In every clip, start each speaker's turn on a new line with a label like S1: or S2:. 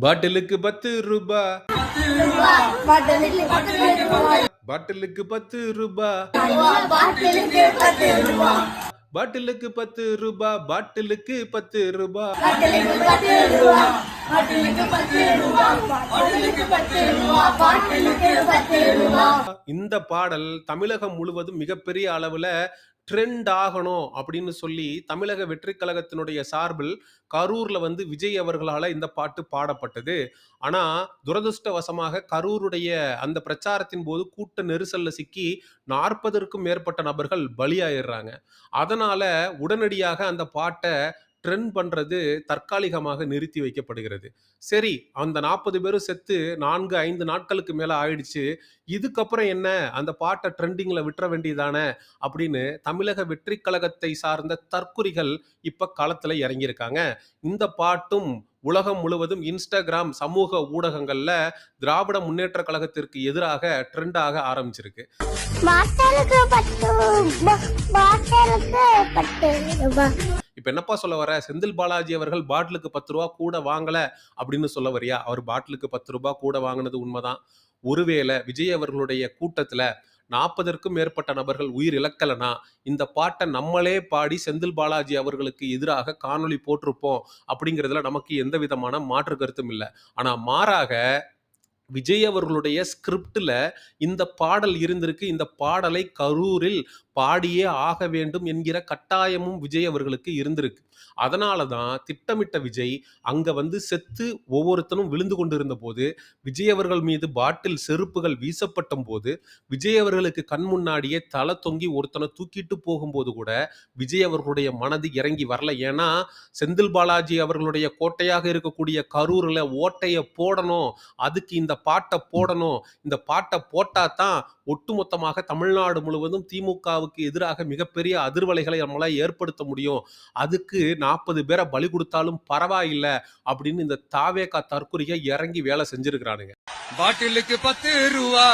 S1: பாட்டிலுக்கு பத்து ரூபா.
S2: பாட்டிலுக்கு பத்து ரூபா.
S1: பாட்டிலுக்கு பத்து ரூபா
S2: பாட்டிலுக்கு பத்து ரூபா.
S1: இந்த பாடல் தமிழகம் முழுவதும் மிகப்பெரிய அளவுல ட்ரெண்ட் ஆகணும் அப்படின்னு சொல்லி தமிழக வெற்றி கழகத்தினுடைய சார்பில் கரூரில் வந்து விஜய் அவர்களால் இந்த பாட்டு பாடப்பட்டது. ஆனால் துரதிருஷ்டவசமாக கரூருடைய அந்த பிரச்சாரத்தின் போது கூட்ட நெரிசலில் சிக்கி நாற்பதற்கும் மேற்பட்ட நபர்கள் பலியாயிடுறாங்க. அதனால் உடனடியாக அந்த பாட்டை ட்ரெண்ட் பண்ணுறது தற்காலிகமாக நிறுத்தி வைக்கப்படுகிறது. சரி அந்த நாற்பது பேரும் செத்து நான்கு ஐந்து நாட்களுக்கு மேலே ஆயிடுச்சு. இதுக்கப்புறம் என்ன? அந்த பாட்டை ட்ரெண்டிங்கில் விட்டுற வேண்டியதானே? அப்படின்னு தமிழக வெற்றி கழகத்தை சார்ந்த தற்குறிகள் இப்போ களத்தில் இறங்கியிருக்காங்க. இந்த பாட்டும் உலகம் முழுவதும் இன்ஸ்டாகிராம் சமூக ஊடகங்கள்ல திராவிட முன்னேற்ற கழகத்திற்கு எதிராக ட்ரெண்டாக ஆரம்பிச்சிருக்கு. இப்போ என்னப்பா சொல்ல வர? செந்தில் பாலாஜி அவர்கள் பாட்டிலுக்கு பத்து ரூபா கூட வாங்கலை அப்படின்னு சொல்ல வரியா? அவர் பாட்டிலுக்கு பத்து ரூபா கூட வாங்கினது உண்மைதான். ஒருவேளை விஜய் அவர்களுடைய கூட்டத்தில் நாற்பதற்கும் மேற்பட்ட நபர்கள் உயிர் இழக்கலனா? இந்த பாட்டை நம்மளே பாடி செந்தில் பாலாஜி அவர்களுக்கு எதிராக காணொளி போட்டிருப்போம் அப்படிங்கிறதுல நமக்கு எந்த விதமான மாற்று கருத்தும் இல்லை. ஆனால் மாறாக விஜய் அவர்களுடைய ஸ்கிரிப்டில் இந்த பாடல் இருந்திருக்கு. இந்த பாடலை கரூரில் பாடியே ஆக வேண்டும் என்கிற கட்டாயமும் விஜய் அவர்களுக்கு இருந்திருக்கு. அதனால தான் திட்டமிட்ட விஜய் அங்கே வந்து செத்து ஒவ்வொருத்தனும் விழுந்து கொண்டிருந்த போது விஜய் அவர்கள் மீது பாட்டில் செருப்புகள் வீசப்பட்ட போது விஜய் அவர்களுக்கு கண் முன்னாடியே தலை தொங்கி ஒருத்தனை தூக்கிட்டு போகும்போது கூட விஜய் அவர்களுடைய மனது இறங்கி வரல. ஏன்னா செந்தில் பாலாஜி அவர்களுடைய கோட்டையாக இருக்கக்கூடிய கரூரில் ஓட்டையை போடணும். அதுக்கு இந்த பாட்டை போடணும். இந்த பாட்டை போட்டா தான் ஒட்டுமொத்தமாக தமிழ்நாடு முழுவதும் திமுகவுக்கு எதிராக மிகப்பெரிய அதிர்வலைகளை நம்மளால ஏற்படுத்த முடியும். அதுக்கு நாற்பது பேரை பலி கொடுத்தாலும் பரவாயில்லை அப்படின்னு இந்த தாவேகா தற்குறிகை இறங்கி வேலை செஞ்சிருக்கிறானுங்க.
S3: பாட்டிலுக்கு பத்து ரூபா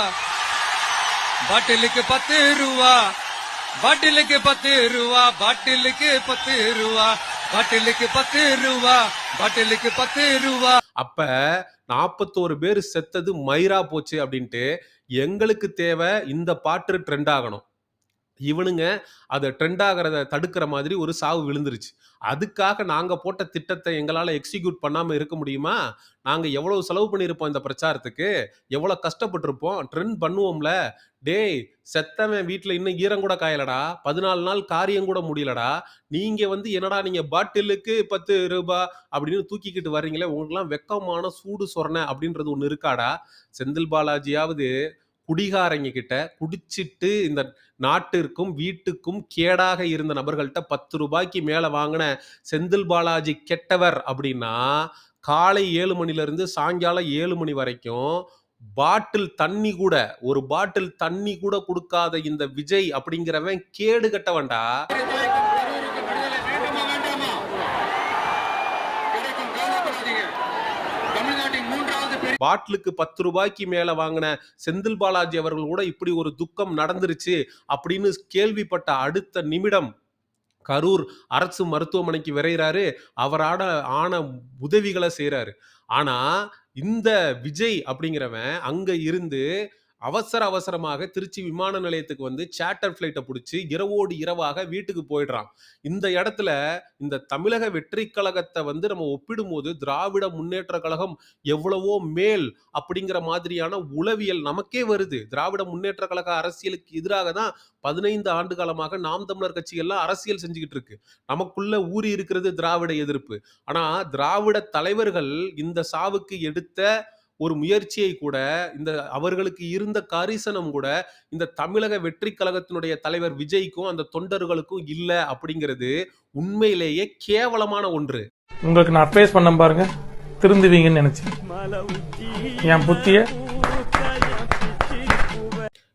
S3: பாட்டிலுக்கு பத்து ரூபா பாட்டிலுக்கு பத்து ரூபா பாட்டிலுக்கு பத்து ரூபா பாட்டிலுக்கு பத்து ரூபா பாட்டிலுக்கு பத்து ரூபா
S1: அப்ப நாற்பத்தோரு பேர் செத்தது மயிரா போச்சு அப்படின்ட்டு எங்களுக்கு தேவை இந்த பாட்டு ட்ரெண்ட் ஆகணும். இவனுங்க அதை ட்ரெண்ட் ஆகிறத தடுக்கிற மாதிரி ஒரு சாவு விழுந்துருச்சு. அதுக்காக நாங்கள் போட்ட திட்டத்தை எங்களால் எக்ஸிக்யூட் பண்ணாமல் இருக்க முடியுமா? நாங்கள் எவ்வளோ செலவு பண்ணியிருப்போம் இந்த பிரச்சாரத்துக்கு? எவ்வளோ கஷ்டப்பட்டிருப்போம்? ட்ரெண்ட் பண்ணுவோம்ல. டேய் செத்தவன் வீட்டில் இன்னும் ஈரம் கூட காயலடா. பதினாலு நாள் காரியம் கூட முடியலடா. நீங்கள் வந்து என்னடா நீங்கள் பாட்டிலுக்கு பத்து ரூபாய் அப்படின்னு தூக்கிக்கிட்டு வர்றீங்களே உங்களுக்குலாம் வெக்கமான சூடு சொரணை அப்படின்றது ஒன்று இருக்காடா? செந்தில் பாலாஜியாவது குடிகாரங்க கிட்ட குடிச்சிட்டு இந்த நாட்டிற்கும் வீட்டுக்கும் கேடாக இருந்த நபர்கள்ட்ட பத்து ரூபாய்க்கு மேல வாங்கின செந்தில் பாலாஜி கெட்டவர் அப்படின்னா காலை ஏழு மணிலேருந்து சாயங்காலம் ஏழு மணி வரைக்கும் பாட்டில் தண்ணி கூட ஒரு பாட்டில் தண்ணி கூட கொடுக்காத இந்த விஜய் அப்படிங்கிறவன் கேடு கட்டவன்டா. பாட்டிலுக்கு பத்து ரூபாய்க்கு மேல வாங்கின செந்தில் பாலாஜி அவர்கள் கூட இப்படி ஒரு துக்கம் நடந்துருச்சு அப்படின்னு கேள்விப்பட்ட அடுத்த நிமிடம் கரூர் அரசு மருத்துவமனைக்கு விரைகிறாரு அவராட ஆன உதவிகளை செய்கிறாரு ஆனா இந்த விஜய் அப்படிங்கிறவன் அங்க இருந்து அவசர அவசரமாக திருச்சி விமான நிலையத்துக்கு வந்து சேட்டர் ஃப்ளைட்டை பிடிச்சி இரவோடு இரவாக வீட்டுக்கு போயிடுறான். இந்த இடத்துல இந்த தமிழக வெற்றி கழகத்தை வந்து நம்ம ஒப்பிடும்போது திராவிட முன்னேற்ற கழகம் எவ்வளவோ மேல் அப்படிங்கிற மாதிரியான உளவியல் நமக்கே வருது. திராவிட முன்னேற்ற கழக அரசியலுக்கு எதிராக தான் பதினைந்து ஆண்டு காலமாக நாம் தமிழர் கட்சிகள்லாம் அரசியல் செஞ்சுக்கிட்டு இருக்கு. நமக்குள்ள ஊறி இருக்கிறது திராவிட எதிர்ப்பு. ஆனா திராவிட தலைவர்கள் இந்த சாவுக்கு எடுத்த ஒரு முயற்சியை கூட இந்த அவர்களுக்கு இருந்த கரிசனம் கூட இந்த தமிழக வெற்றி கழகத்தினுடைய தலைவர் விஜய்க்கும் அந்த தொண்டர்களுக்கும் இல்ல அப்படிங்கிறது உண்மையிலேயே கேவலமான ஒன்று.
S4: உங்களுக்கு நான் அட்வைஸ் பண்ண பாருங்க. திருந்துவீங்கன்னு நினைச்சேன். என் புத்திய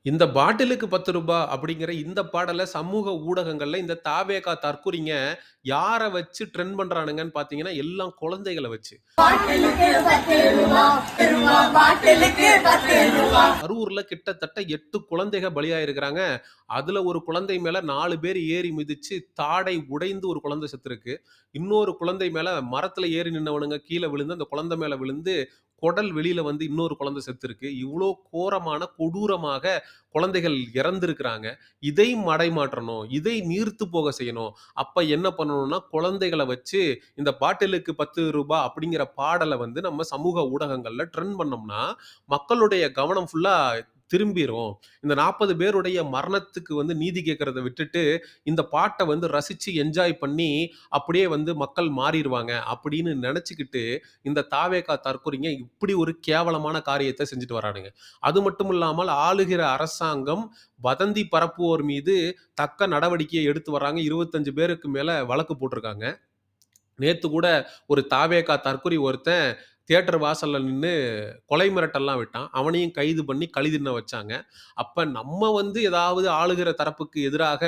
S1: இந்த பாட்டிலுக்கு பத்து ரூபாய் அப்படிங்கிற இந்த பாடலை சமூக ஊடகங்கள்ல இந்த தாவேகா தற்கூறிங்க யாரை வச்சு ட்ரெண்ட் பண்றானுங்கன்னு பாத்தீங்கன்னா எல்லாம் குழந்தைகளை வச்சு.
S2: அரூர்ல
S1: கரூர்ல கிட்டத்தட்ட எட்டு குழந்தைகள் பலியாயிருக்கிறாங்க. அதுல ஒரு குழந்தை மேல நாலு பேர் ஏறி மிதிச்சு தாடை உடைந்து ஒரு குழந்தை செத்துருக்கு. இன்னொரு குழந்தை மேல மரத்துல ஏறி நின்னவனுங்க கீழே விழுந்து அந்த குழந்தை மேல விழுந்து குடல் வெளியில வந்து இன்னொரு குழந்தை செத்துருக்கு. இவ்வளோ கோரமான கொடூரமாக குழந்தைகள் இறந்துருக்குறாங்க. இதை மடைமாற்றணும் இதை நீர்த்து போக செய்யணும். அப்ப என்ன பண்ணணும்னா குழந்தைகளை வச்சு இந்த பாட்டிலுக்கு பத்து ரூபாய் அப்படிங்கிற பாடலை வந்து நம்ம சமூக ஊடகங்கள்ல ட்ரெண்ட் பண்ணோம்னா மக்களுடைய கவனம் ஃபுல்லா திரும்பிரும். இந்த நாற்பது பேருடைய மரணத்துக்கு வந்து நீதி கேட்கறத விட்டுட்டு இந்த பாட்டை வந்து ரசித்து என்ஜாய் பண்ணி அப்படியே வந்து மக்கள் மாறிடுவாங்க அப்படின்னு நினச்சிக்கிட்டு இந்த தாவேகா தற்கொலைங்க இப்படி ஒரு கேவலமான காரியத்தை செஞ்சுட்டு வரானுங்க. அது மட்டும் இல்லாமல் ஆளுகிற அரசாங்கம் வதந்தி பரப்புவோர் மீது தக்க நடவடிக்கையை எடுத்து வர்றாங்க. இருபத்தஞ்சு பேருக்கு மேலே வழக்கு போட்டிருக்காங்க. நேத்து கூட ஒரு தாவேகா தற்கொலை ஒருத்தன் தியேட்டர் வாசலில் நின்று கொலை மிரட்டல்லாம் விட்டான். அவனையும் கைது பண்ணி கழிதின்ன வச்சாங்க. அப்போ நம்ம வந்து ஏதாவது ஆளுகிற தரப்புக்கு எதிராக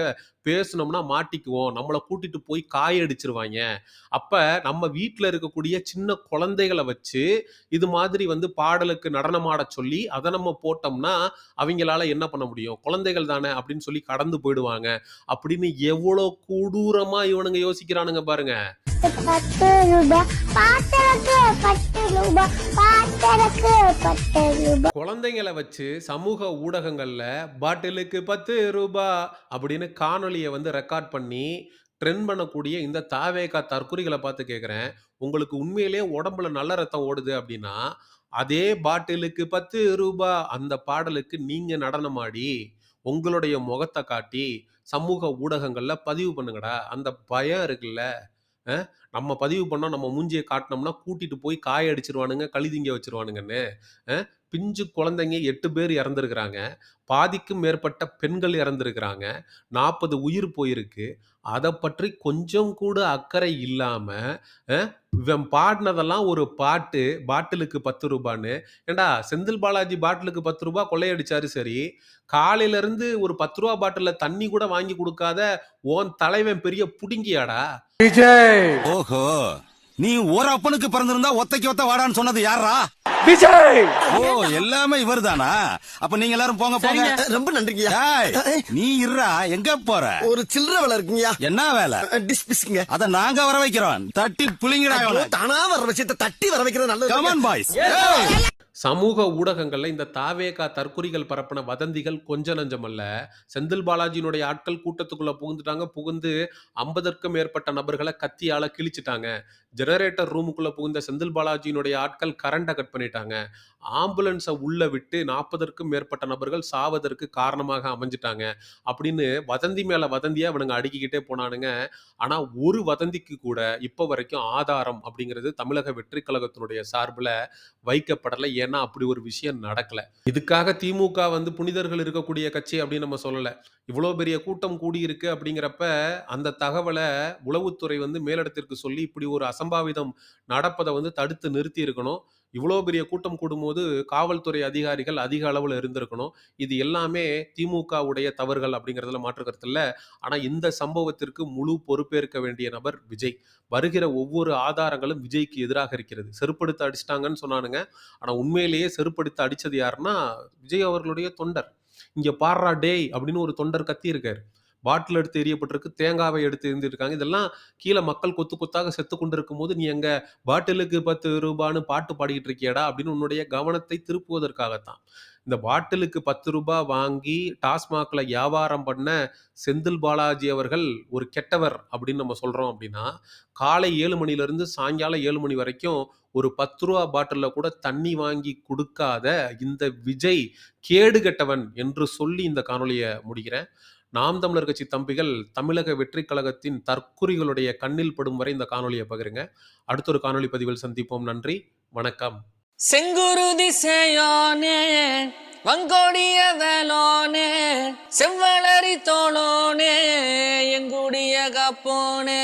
S1: பேசுனோம்னா மாட்டிக்குவோம். நம்மளை கூட்டிட்டு போய் காயடிச்சிருவாங்க அப்போ நம்ம வீட்டில் இருக்கக்கூடிய சின்ன குழந்தைகளை வச்சு இது மாதிரி வந்து பாடலுக்கு நடனமாட சொல்லி அதை நம்ம போட்டோம்னா அவங்களால என்ன பண்ண முடியும்? குழந்தைகள் தானே அப்படின்னு சொல்லி கடந்து போயிடுவாங்க. அப்படின்னு எவ்வளோ கூடூரமாக இவனுங்க யோசிக்கிறானுங்க பாருங்க.
S5: பத்து ரூபாய்
S1: குழந்தைங்களை வச்சு சமூக ஊடகங்கள்ல பாட்டிலுக்கு பத்து ரூபா அப்படின்னு காணொலியை வந்து ரெக்கார்ட் பண்ணி ட்ரெண்ட் பண்ணக்கூடிய இந்த தாவேகா தற்குறிகளை பார்த்து கேட்குறேன் உங்களுக்கு உண்மையிலேயே உடம்புல நல்ல ரத்தம் ஓடுது அப்படின்னா அதே பாட்டிலுக்கு பத்து ரூபா அந்த பாடலுக்கு நீங்க நடனமாடி உங்களுடைய முகத்தை காட்டி சமூக ஊடகங்கள்ல பதிவு பண்ணுங்கடா. அந்த பயம் இருக்குல்ல நம்ம பதிவு பண்ணோம் நம்ம மூஞ்சியை காட்டினோம்னா கூட்டிட்டு போய் காய அடிச்சிருவானுங்க கழுதிங்க வச்சிருவானுங்கன்னு. பிஞ்சு குழந்தைங்க எட்டு பேர் இறந்துருக்குறாங்க. பாதிக்கும் மேற்பட்ட பெண்கள் இறந்துருக்குறாங்க. நாற்பது உயிர் போயிருக்கு. அதை பற்றி கொஞ்சம் கூட அக்கறை இல்லாம அஹ், இவன் பாடினதெல்லாம் ஒரு பாட்டு பாட்டிலுக்கு பத்து ரூபான்னு. ஏண்டா செந்தில் பாலாஜி பாட்டிலுக்கு பத்து ரூபா கொள்ளையடிச்சாரு சரி. காலையில இருந்து ஒரு பத்து ரூபா பாட்டில தண்ணி கூட வாங்கி கொடுக்காத ஓன் தலைவன் பெரிய புடுங்கியாடா?
S6: ஓஹோ. நீ ஒரு அப்பனுக்கு பிறந்திருந்தா ஒத்தைக்கு ஒத்த வாடான்னு சொன்னது யாரா ஓ எல்லாமே இவர்தானா? அப்ப நீங்க எல்லாரும் போங்க போங்க.
S7: ரொம்ப நன்றிங்கய்யா.
S6: நீ இருடா எங்க போற?
S7: ஒரு சில்லற வேலை இருக்குங்கய்யா.
S6: என்ன வேலை?
S7: டிஸ் பிஸ்ங்க
S6: அத நாங்க வர வைக்கிறோம். தட்டி புளிங்கடா.
S7: தானா வர விஷயத்தை தட்டி வர வைக்கிறது நல்லது
S6: on, boys.
S1: சமூக ஊடகங்கள்ல இந்த தாவேகா தற்குறிகள் பரப்பின வதந்திகள் கொஞ்ச நஞ்சமல்ல செந்தில் பாலாஜியினுடைய ஆட்கள் கூட்டத்துக்குள்ள புகுந்துட்டாங்க. புகுந்து ஐம்பதற்கும் மேற்பட்ட நபர்களை கத்தியால கிழிச்சிட்டாங்க. ஜெனரேட்டர் ரூமுக்குள்ள புகுந்த செந்தில் பாலாஜியினுடைய ஆட்கள் கரண்டை கட் பண்ணிட்டாங்க. ஆம்புலன்ஸை உள்ள விட்டு நாற்பதற்கும் மேற்பட்ட நபர்கள் சாவதற்கு காரணமாக அமைஞ்சிட்டாங்க. அப்படின்னு வதந்தி மேல வதந்தியா இவனுங்க அடுக்கிக்கிட்டே போனானுங்க. ஆனா ஒரு வதந்திக்கு கூட இப்போ வரைக்கும் ஆதாரம் அப்படிங்கிறது தமிழக வெற்றி கழகத்தினுடைய சார்பில் வைக்கப்படலை. ஏன்னா அப்படி ஒரு விஷயம் நடக்கல. இதுக்காக திமுக வந்து புனிதர்கள் இருக்கக்கூடிய கட்சி அப்படின்னு நம்ம சொல்லலை. இவ்வளோ பெரிய கூட்டம் கூடியிருக்கு அப்படிங்கிறப்ப அந்த தகவலை உளவுத்துறை வந்து மேலிடத்திற்கு சொல்லி இப்படி ஒரு அசம்பாவிதம் நடப்பதை வந்து தடுத்து நிறுத்தி இருக்கணும். இவ்வளோ பெரிய கூட்டம் கூடும்போது காவல்துறை அதிகாரிகள் அதிக அளவில் இருந்திருக்கணும். இது எல்லாமே திமுகவுடைய தவறுகள் அப்படிங்கிறதுல மாற்று இல்லை. ஆனால் இந்த சம்பவத்திற்கு முழு பொறுப்பேற்க வேண்டிய நபர் விஜய். வருகிற ஒவ்வொரு ஆதாரங்களும் விஜய்க்கு எதிராக இருக்கிறது. செருப்படுத்த அடிச்சிட்டாங்கன்னு சொன்னானுங்க. ஆனால் உண்மையிலேயே செருப்படுத்த அடித்தது யாருன்னா விஜய் அவர்களுடைய தொண்டர். இங்கே பாடுறா டேய் அப்படின்னு ஒரு தொண்டர் கத்தி இருக்காரு பாட்டில் எடுத்து எரியப்பட்டிருக்கு தேங்காவை எடுத்து எரிஞ்சிருக்காங்க. இதெல்லாம் கீழே மக்கள் கொத்து கொத்தாக செத்து கொண்டிருக்கும் போது நீ எங்க பாட்டிலுக்கு பத்து ரூபான்னு பாட்டு பாடிக்கிட்டு இருக்கியடா அப்படின்னு உன்னுடைய கவனத்தை திருப்புவதற்காகத்தான். இந்த பாட்டிலுக்கு பத்து ரூபாய் வாங்கி டாஸ்மாக்ல வியாபாரம் பண்ண செந்தில் பாலாஜி அவர்கள் ஒரு கெட்டவர் அப்படின்னு நம்ம சொல்றோம் அப்படின்னா காலை ஏழு மணிலேருந்து சாயங்காலம் ஏழு மணி வரைக்கும் ஒரு பத்து ரூபா பாட்டிலில் கூட தண்ணி வாங்கி கொடுக்காத இந்த விஜய் கேடு கெட்டவன் என்று சொல்லி இந்த காணொலியை முடிகிறேன் நாம் தமிழர் கட்சி தம்பிகள் தமிழக வெற்றி கழகத்தின் தற்குறிகளுடைய கண்ணில் படும் வரை இந்த காணொலியை பகிருங்க. அடுத்த ஒரு காணொளி பதிவில் சந்திப்போம். நன்றி. வணக்கம்.
S8: செங்குருதி சேயோனே வங்கோடிய வேலோனே செவ்வளரி தோளோனே எங்குடிய கப்போனே.